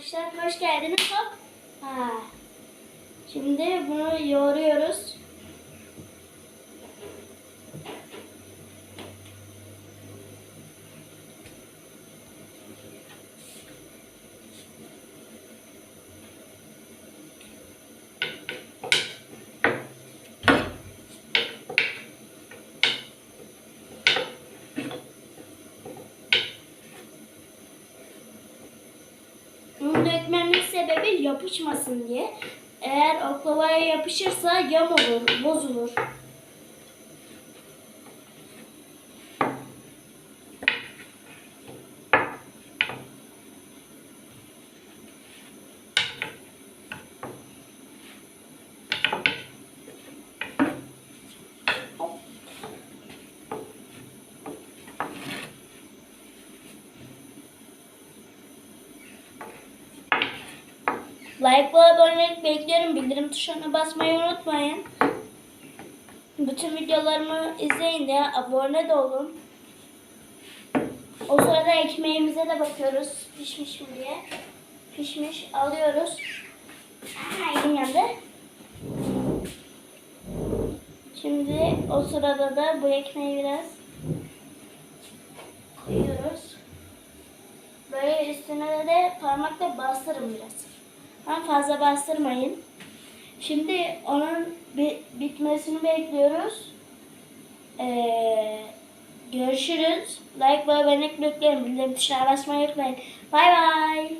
arkadaşlar. Hoş geldiniz. Hop. Ha. Şimdi bunu yoğuruyoruz. Bunu dökmemin sebebi yapışmasın diye. Eğer oklavaya yapışırsa yam olur, bozulur. Like ve abonelik bekliyorum. Bildirim tuşuna basmayı unutmayın. Bütün videolarımı izleyin de abone de olun. O sırada ekmeğimize de bakıyoruz. Pişmiş mi diye. Pişmiş. Alıyoruz. Elim yandı. Şimdi o sırada da bu ekmeği biraz koyuyoruz. Böyle üstüne de parmakla bastırın biraz. Ama fazla bastırmayın. Şimdi onun bi- bitmesini bekliyoruz. Ee, görüşürüz. Like ve abonelik bekliyorum. Bildirim tuşuna basmayı unutmayın. Bay bay.